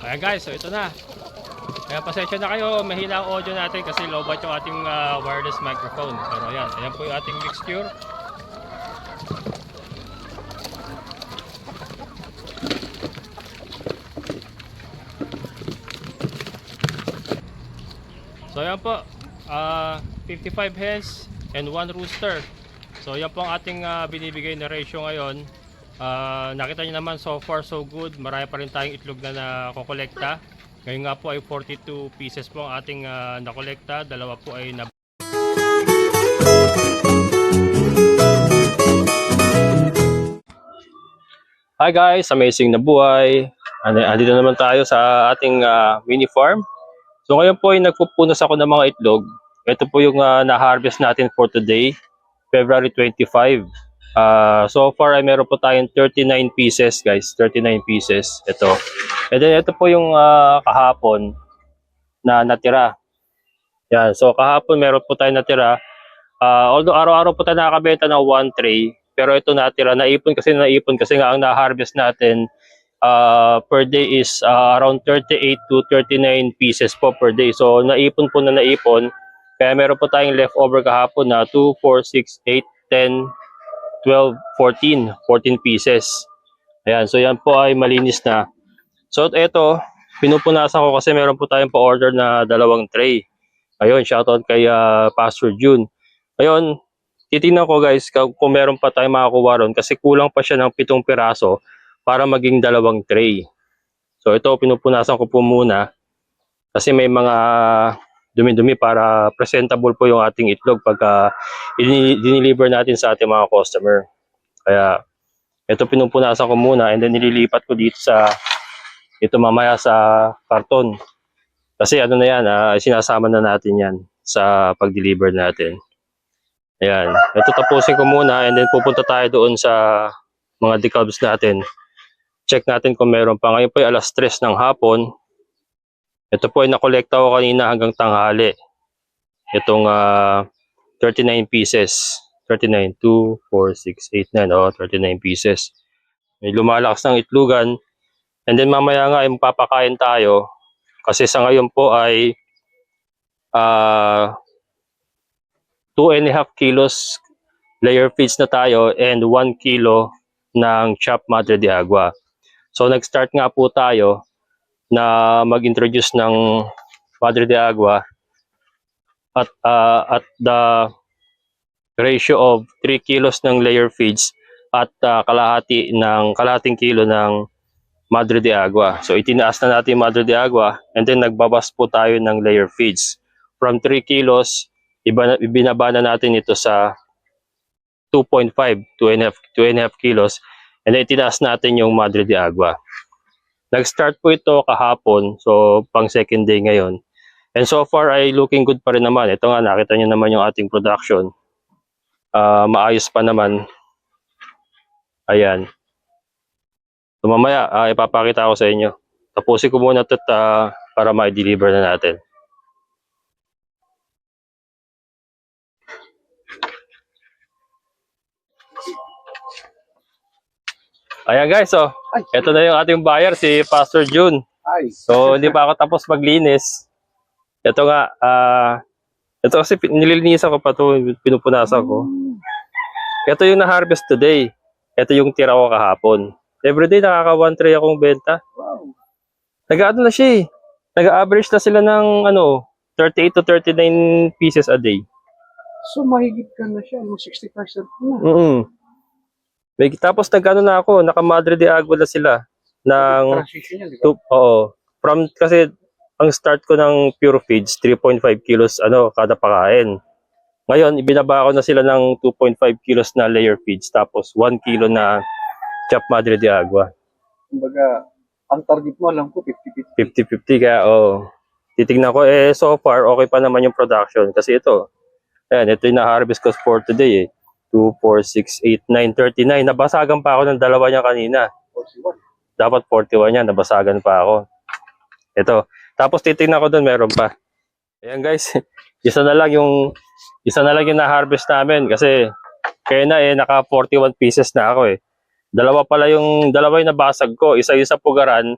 Ayan guys, so ito na. Kaya pasensya na kayo, mahina ang audio natin kasi low bat yung ating ah, wireless microphone. Pero ayan, ayan po yung ating mixture. So ayan po, ah 55 hens and 1 rooster. So yan po ang ating ah, binibigay na ratio ngayon. Ah, nakita niyo naman so far so good. Marami pa rin tayong itlog na nakokolekta. Ngayon nga po ay 42 pieces po ang ating ah, nakolekta. Dalawa po ay na Hi guys, amazing na buhay. Andito naman tayo sa ating ah, mini farm. So ngayon po ay nagpupunas ako ng mga itlog. Ito po yung ah, na-harvest natin for today, February 25. Ah, so far ay meron po tayong 39 pieces guys, 39 pieces. Ito. And then ito po yung ah, kahapon na natira. Yan, so kahapon meron po tayong natira. Ah, although araw-araw po tayo nakakabenta ng 1 tray, pero ito natira, naipon kasi naipon kasi nga ang na-harvest natin uh, per day is uh, around 38 to 39 pieces po per day. So naipon po na naipon. Kaya meron po tayong leftover kahapon na 2, 4, 6, 8, 10, 12, 14. 14 pieces. Ayan, so yan po ay malinis na. So ito, pinupunasan ko kasi meron po tayong pa-order na dalawang tray. Ayun, shoutout kay uh, Pastor June. Ayun, titingnan ko guys kung meron pa tayong makakuha ron kasi kulang pa siya ng pitong piraso para maging dalawang tray. So ito pinupunasan ko po muna kasi may mga dumi-dumi para presentable po yung ating itlog pagka ini- diniliver natin sa ating mga customer. Kaya ito pinupunasan ko muna and then nililipat ko dito sa ito mamaya sa karton. Kasi ano na yan, ah, sinasama na natin yan sa pag-deliver natin. Ayan. Ito tapusin ko muna and then pupunta tayo doon sa mga decalbs natin. Check natin kung meron pa. Ngayon po ay alas 3 ng hapon. Ito po ay nakolekta ko kanina hanggang tanghali. Itong ah, 39 pieces. 39, 2, 4, 6, 8, 9. Oh, 39 pieces. May lumalakas ng itlugan. And then mamaya nga ay magpapakain tayo. Kasi sa ngayon po ay ah 2 and a half kilos layer feeds na tayo and 1 kilo ng chopped madre de agua. So nag-start nga po tayo na mag-introduce ng madre de agua at ah, at the ratio of 3 kilos ng layer feeds at ah, kalahati ng kalahating kilo ng madre de agua. So itinaas na natin madre de agua and then nagbabas po tayo ng layer feeds. From 3 kilos iba, ibinaba na natin ito sa 2.5, 2.5 2.5 kilos and then itinaas natin yung Madre de Agua. Nag-start po ito kahapon, so pang second day ngayon. And so far ay looking good pa rin naman. Ito nga, nakita niyo naman yung ating production. Ah, maayos pa naman. Ayan. So mamaya, ah, ipapakita ko sa inyo. Tapusin ko muna ito ah, para ma-deliver na natin. Ayan guys, so Ay, ito na yung ating buyer, si Pastor June. ay. So, hindi pa ako tapos maglinis. Ito nga, ah, ito kasi pin- nililinisan ko pa to, pinupunasan ko. Ito yung na-harvest today. Ito yung tira ko kahapon. Everyday nakaka one tray akong benta. Wow. Nag-ano na siya eh. Nag-average na sila ng ano, 38 to 39 pieces a day. So, mahigit ka na siya. Yung 60% na. Mm tapos nag-ano na ako, naka-Madre de Agua na sila. Ng Transition yan, di ba? Two, oo. From, kasi, ang start ko ng Pure Feeds, 3.5 kilos, ano, kada pakain. Ngayon, ibinaba ko na sila ng 2.5 kilos na layer feeds, tapos 1 kilo na chop madre de agua. Kumbaga, ang target mo, alam ko, 50-50. 50-50 kaya, oo. Titignan ko, eh, so far, okay pa naman yung production. Kasi ito, ayan, ito yung na-harvest ko for today, eh. 2, 4, 6, 8, 9, 39. Nabasagan pa ako ng dalawa niya kanina. 41. dapat 41 yan, nabasagan pa ako. Ito. Tapos titingnan ko doon, meron pa. Ayan guys, isa na lang yung isa na lang yung na-harvest namin kasi kaya na eh naka 41 pieces na ako eh. Dalawa pala yung dalawa yung nabasag ko, isa yung sa pugaran,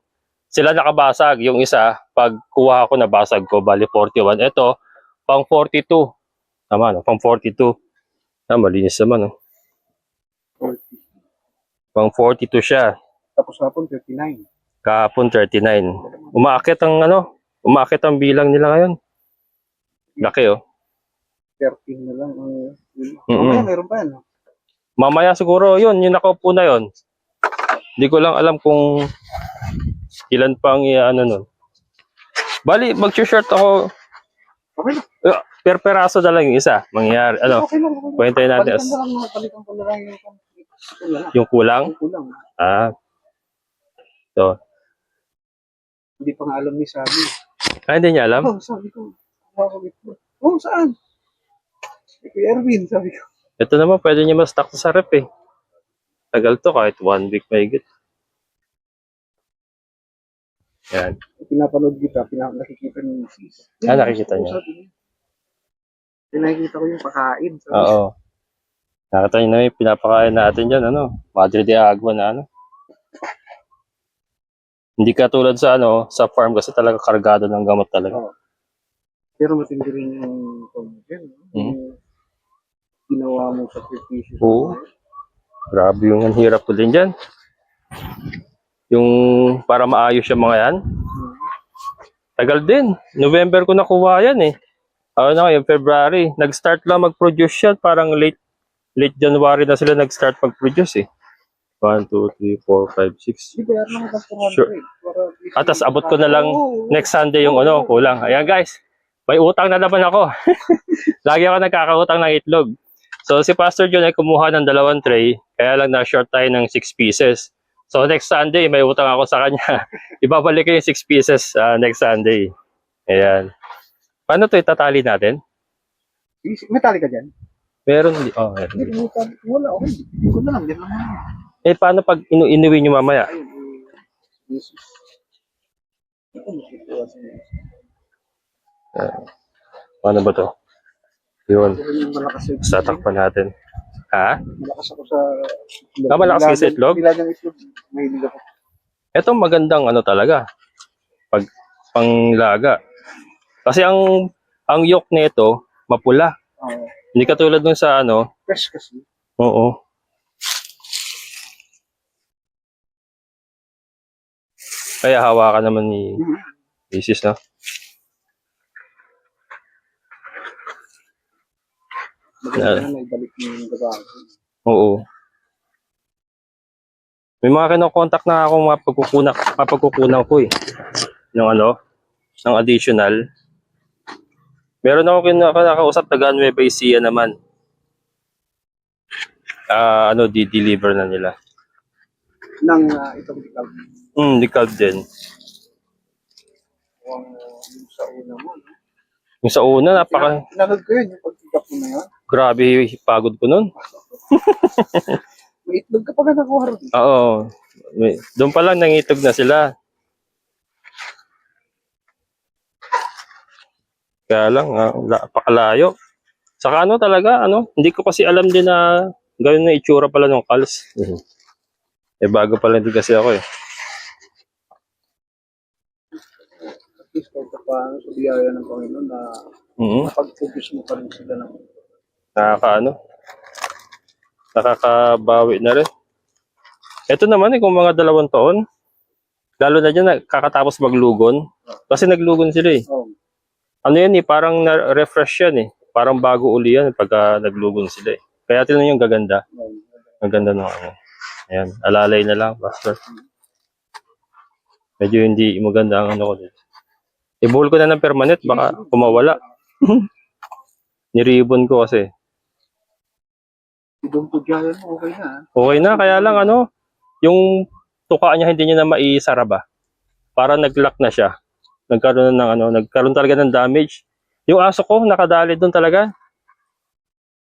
sila nakabasag. Yung isa, pag kuha ko nabasag ko, bali 41. Ito, pang 42. Tama, no? Pang 42. Ah, malinis naman, no? 40. Pang 42 siya. Tapos hapon, 39. Kahapon 39. Umaakit ang ano, umaakit ang bilang nila ngayon. Laki, oh. 13 na lang. ang yun. Mm-mm. Mamaya, meron pa yan. no? Mamaya siguro, yun, yung nakaupo na yun. Hindi ko lang alam kung ilan pa ang ano nun. Bali, mag-shirt ako, Okay lang. uh, per peraso na lang yung isa. Mangyayari, ano, Okay lang. Okay lang. kwentahin natin Balikan lang. Balikan ko lang yung Ito na lang. yung kulang. Yung kulang. Ah, so, Hindi pa nga alam ni Sabi. ah, hindi niya alam. Oh, sabi ko. Ko. Oh, saan? Sabi ko, Erwin, sabi ko. Ito naman, pwede niya ma-stock sa rep eh. Tagal to, kahit one week mahigit. Yan. Pinapanood kita, pinap nakikita ni Mrs. Ah, nakikita niya. Sabi niya. Pinakikita ko yung pakain. Sabi Oo. Nakita niyo na yung pinapakain natin dyan, ano, Madre de Agua na ano. Hindi katulad sa ano, sa farm kasi talaga kargado ng gamot talaga. Oo. Pero matindi rin yung pag-gen. No? Mhm. Yung ginawa mo sakripisyo. Oo. Grabe yung ang hirap ko din dyan. Yung para maayos yung mga yan. Mhm. Tagal din. November ko nakuha yan eh. Ano na ngayon, February. Nag-start lang mag-produce yan. Parang late late January na sila nag-start mag-produce eh. 1, 2, 3, 4, 5, 6. Hindi, kaya naman ng 400. Sure. At tas abot ko na lang next Sunday yung ano, kulang. Ayan guys, may utang na naman ako. Lagi ako nagkakautang ng itlog. So si Pastor John ay kumuha ng dalawang tray, kaya lang na-short tayo ng 6 pieces. So next Sunday, may utang ako sa kanya. Ibabalik ko yung 6 pieces ah, next Sunday. Ayan. Paano to itatali natin? May tali ka dyan? Meron, oh, meron. Hindi. Wala, okay. Hindi ko na lang. Yan lang naman. Eh, paano pag inu inuwi nyo mamaya? Iyo. Paano ba to? Yun, sa takpan natin. Ha? Malakas ako sa... Ah, malakas kayo sa itlog? Nilagang itlog. Mahilig ako. Ito magandang ano talaga. Pag panglaga. Kasi ang ang yolk nito mapula. Oo. Hindi katulad dun sa ano. fresh kasi. Oo. Kaya hawakan naman ni Mhm. Mrs. na. Maganda na naibalik yung babae. Oo. May mga kinokontak na akong mapagkukunak, mapagkukunan ko eh. Ng ano, ng additional. Meron ako kinakausap taga Nueva Ecija naman. Ah, ano, di-deliver na nila. Nang uh, itong itlog. Hmm, decalb din. Uh, yung sa una mo. No? Yung sa una, napaka, Pinanood ko yun, yung pag-pick mo na yun. grabe pagod ko nun. May itlog ka pa ka nakuha rin. Oo. Doon pa lang nangitog na sila. Kaya lang, ah, la- pakalayo. Saka ano talaga, ano, hindi ko kasi alam din na gano'n na itsura pala ng kals. Eh, bago pala din kasi ako eh. At least kahit paano sa biyaya ng Panginoon na Mhm. napag-focus mo pa rin sila ng Nakaka ano, nakakabawi na rin. Ito naman eh, kung mga dalawang taon, lalo na dyan, kakatapos maglugon. Kasi naglugon sila eh. oh, ano yan eh, parang na-refresh yan eh. Parang bago uli yan pagka naglugon sila eh. Kaya tinan yung gaganda. Ang ganda ng ano. Ayan, alalay na lang, pastor. Medyo hindi maganda ang ano ko dito. Ibuhol ko na ng permanent, baka kumawala. Niribon ko kasi. Ibang pudyayan mo, okay na. ah. Okay na, kaya lang ano, yung tuka niya hindi niya na maisara ba. Para nag-lock na siya. Nagkaroon ng ano, nagkaroon talaga ng damage. Yung aso ko, nakadali doon talaga.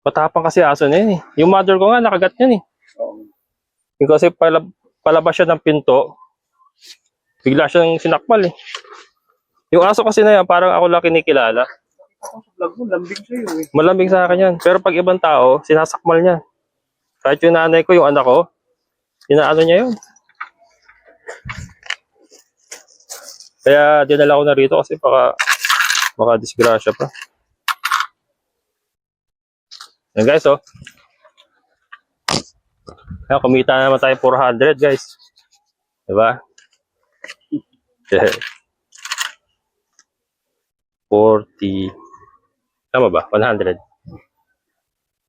Matapang kasi aso na yun eh. Yung mother ko nga, nakagat yan eh. Yung kasi pala, palabas siya ng pinto, bigla siyang sinakmal eh. Yung aso kasi na yan, parang ako lang kinikilala. Ako sa vlog mo, lambing sa'yo eh. Malambing sa akin yan. Pero pag ibang tao, sinasakmal niya. Kahit yung nanay ko, yung anak ko, inaano niya yun. Kaya dinala ko na rito kasi baka baka disgrasya pa. Yan guys, oh. Kaya kumita na naman tayo 400 guys. Diba? 40. Tama ba? 100.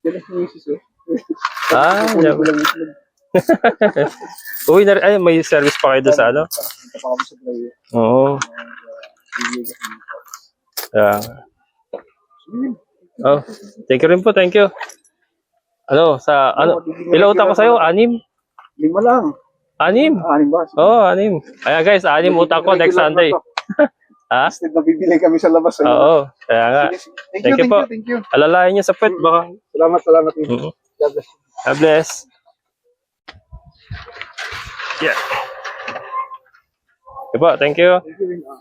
Yan ang misis oh. Ah, yan. Uy, na, ay, may service pa kayo doon sa ano? Punta pa kami sa player. Oo. Yeah. Oh, thank you rin po, thank you. Ano, sa, ano, ilang utang ko sa'yo? Anim? Lima lang. Anim? Anim ba? Oo, oh, anim. Kaya guys, anim utang ko next Sunday. Ha? Instead na bibili kami sa labas. ano? Oo, kaya nga. Thank, you, thank you, thank you. Alalayan niyo sa pet, baka. Salamat, salamat. Mhm. God bless. God bless. Yeah. Thank you. Thank you.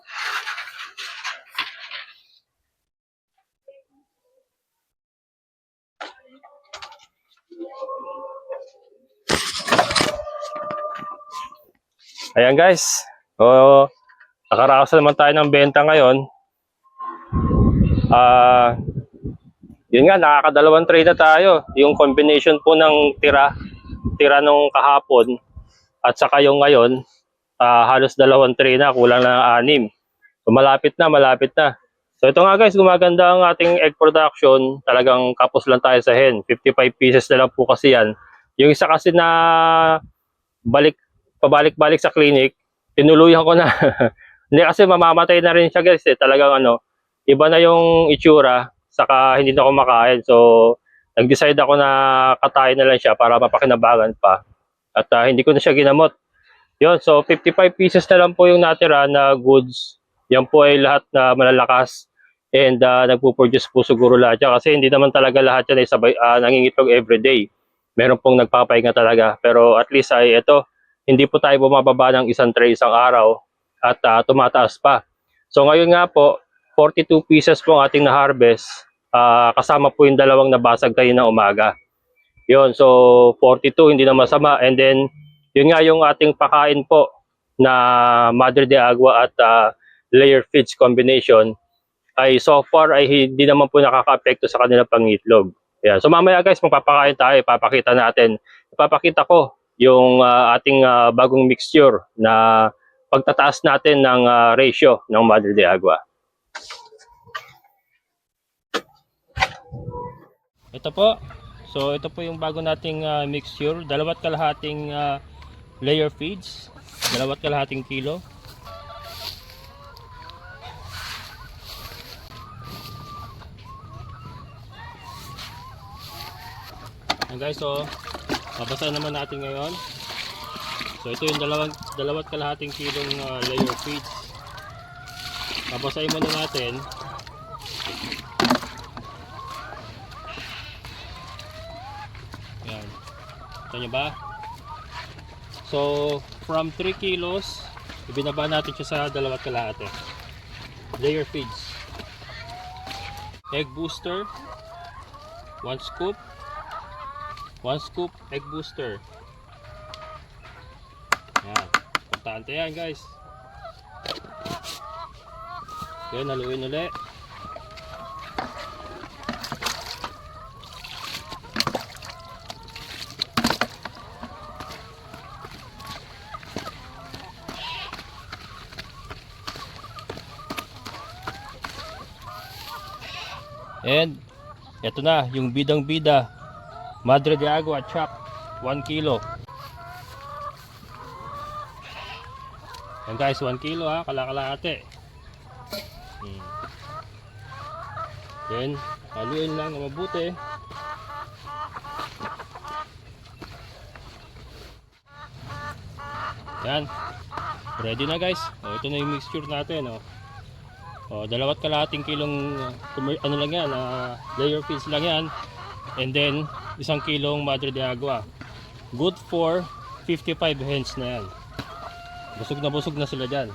Ayan guys. Oo. nakaraos na naman tayo ng benta ngayon. Ah, yun nga, nakakadalawang trade na tayo. Yung combination po ng tira, tira nung kahapon, at saka yung ngayon, ah, halos dalawang tray na, kulang na anim. So malapit na, malapit na. So ito nga guys, gumaganda ang ating egg production. Talagang kapos lang tayo sa hen. 55 pieces na lang po kasi yan. Yung isa kasi na balik, pabalik-balik sa clinic, tinuluyan ko na. Hindi kasi mamamatay na rin siya guys eh. Talagang ano, iba na yung itsura, saka hindi na ako makain. So, nag-decide ako na katayin na lang siya para mapakinabangan pa. At ah, hindi ko na siya ginamot. Yun, so 55 pieces na lang po yung natira na goods. Yan po ay lahat na malalakas and uh, nagpo-produce po siguro lahat yan kasi hindi naman talaga lahat yan ay sabay, ah, nangingitlog everyday. Meron pong nagpapahinga talaga. Pero at least ay ito, hindi po tayo bumababa ng isang tray isang araw at ah, tumataas pa. So ngayon nga po, 42 pieces po ang ating na-harvest. Ah, kasama po yung dalawang nabasag kayo na umaga. Yun, so 42 hindi na masama. And then, yun nga yung ating pakain po na Madre de Agua at ah, layer feeds combination ay so far ay hindi naman po nakaka-apekto sa kanilang pangitlog. Yan. So mamaya guys, magpapakain tayo, ipapakita natin. Ipapakita ko yung ah, ating ah, bagong mixture na pagtataas natin ng ah, ratio ng Madre de Agua. Ito po. So ito po yung bago nating ah, mixture, dalawat kalahating ah, layer feeds, dalawat kalahating kilo. Ayan guys, so babasahin naman natin ngayon. So ito yung dalawang dalawat kalahating kilong ah, layer feeds. Babasahin muna natin. Yan. Ito nyo ba? So, from 3 kilos, ibinaba natin siya sa dalawat kalahati. Layer feeds. Egg booster. 1 scoop. 1 scoop egg booster. Yan. Importante yan guys. Yan, haluin ulit. And eto na, yung bidang bida. Madre de Agua chop 1 kilo. Yan guys, 1 kilo ha, kalakalate. Hmm. Then, haluin lang mabuti. Yan. Ready na guys. O, ito na yung mixture natin. O. O, dalawat kalahating kilong uh, ano lang yan, ah, layer feeds lang yan. And then, isang kilong Madre de Agua. Good for 55 hens na yan. Busog na busog na sila dyan.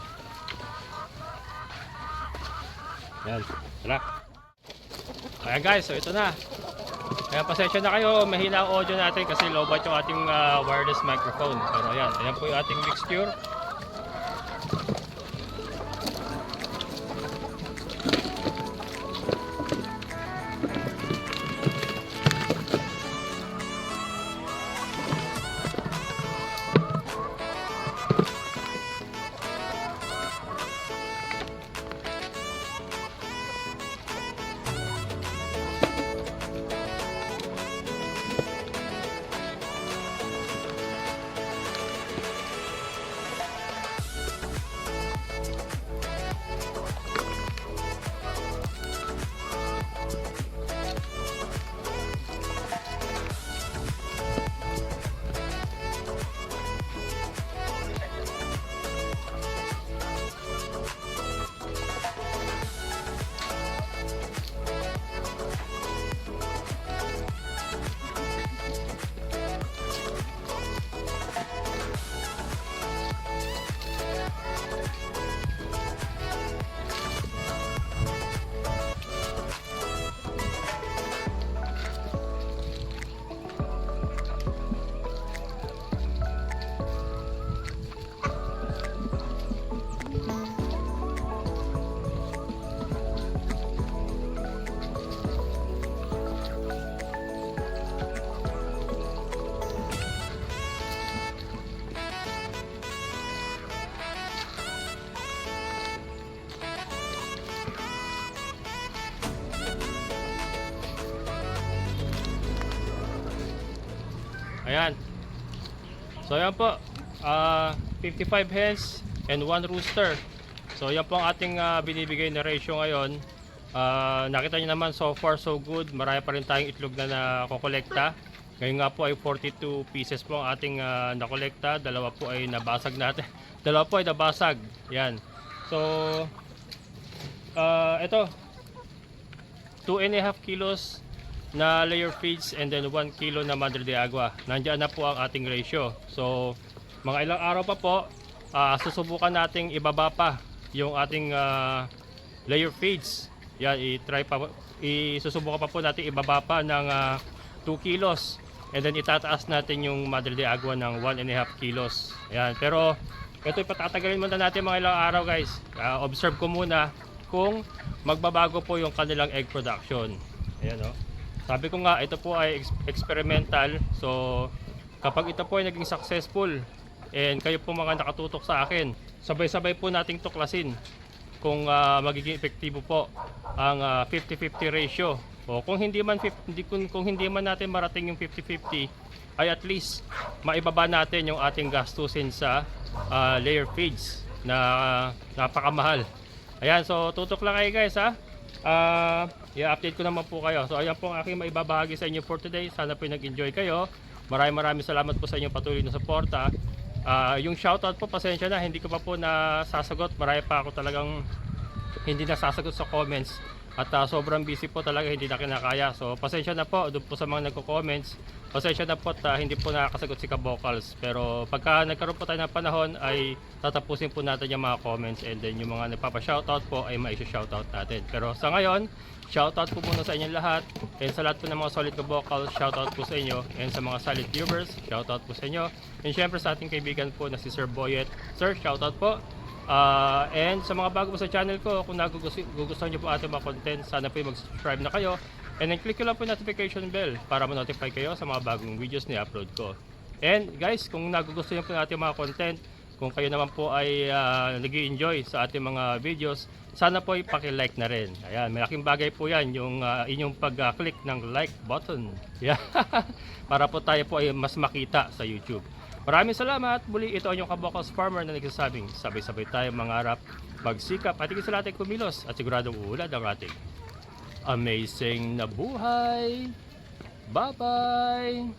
Yan, tara. Ayan guys, so ito na. Kaya pasensya na kayo, mahina ang audio natin kasi lobat yung ating ah, wireless microphone. Pero ayan, ayan po yung ating mixture. Ayan. So ayan po. ah 55 hens and 1 rooster. So yan po ang ating ah, binibigay na ratio ngayon. Ah, nakita niyo naman so far so good. Marami pa rin tayong itlog na nakokolekta. Ngayon nga po ay 42 pieces po ang ating ah, nakolekta. Dalawa po ay nabasag natin. Dalawa po ay nabasag. Yan. So ah ito 2 and a half kilos na layer feeds and then 1 kilo na Madre de Agua. Nandiyan na po ang ating ratio. So, mga ilang araw pa po, ah, susubukan nating ibaba pa yung ating ah, layer feeds. Yan, i-try pa, isusubukan pa po natin ibaba pa ng ah, 2 kilos. And then itataas natin yung Madre de Agua ng 1 and a half kilos. Yan, pero ito ipatatagalin muna natin mga ilang araw guys. Ah, observe ko muna kung magbabago po yung kanilang egg production. Ayan o. Sabi ko nga, ito po ay ex- experimental. So, kapag ito po ay naging successful and kayo po mga nakatutok sa akin, sabay-sabay po nating tuklasin kung ah, magiging epektibo po ang ah, 50-50 ratio. O kung hindi man 50, hindi, kung, kung hindi man natin marating yung 50-50 ay at least maibaba natin yung ating gastusin sa ah, layer feeds na ah, napakamahal. Ayan, so tutok lang kayo guys ha. Ah, i-update ko naman po kayo. So ayan po ang aking maibabahagi sa inyo for today. Sana po nag-enjoy kayo. Maraming maraming salamat po sa inyong patuloy na suporta. Ah, yung shoutout po, pasensya na, hindi ko pa po nasasagot. Marami pa ako talagang hindi nasasagot sa comments. At ah, sobrang busy po talaga, hindi na kinakaya. So pasensya na po, doon po sa mga nagko-comments. Pasensya na po at ah, hindi po nakakasagot si Kabocals. Pero pagka nagkaroon po tayo ng panahon ay tatapusin po natin yung mga comments and then yung mga nagpapa-shoutout po ay maisha-shoutout natin. Pero sa ngayon, shoutout po muna sa inyong lahat. And sa lahat po ng mga solid Kabocals, shoutout po sa inyo. And sa mga solid viewers, shoutout po sa inyo. And syempre sa ating kaibigan po na si Sir Boyet. Sir, shoutout po. Ah, and sa mga bago po sa channel ko, kung nagugustuhan nyo po ating mga content, sana po mag-subscribe na kayo. And then click nyo lang po yung notification bell para ma-notify kayo sa mga bagong videos na upload ko. And guys, kung nagugustuhan po natin mga content, kung kayo naman po ay uh, nag enjoy sa ating mga videos, sana po ay paki-like na rin. Ayan, malaking bagay po yan, yung ah, inyong pag-click ng like button. Yeah. para po tayo po ay mas makita sa YouTube. Maraming salamat. Muli, ito ang iyong kabokos farmer na nagsasabing sabay-sabay tayo mangarap, magsikap at higit sa lahat kumilos at siguradong uulad ang ating amazing na buhay. Bye-bye!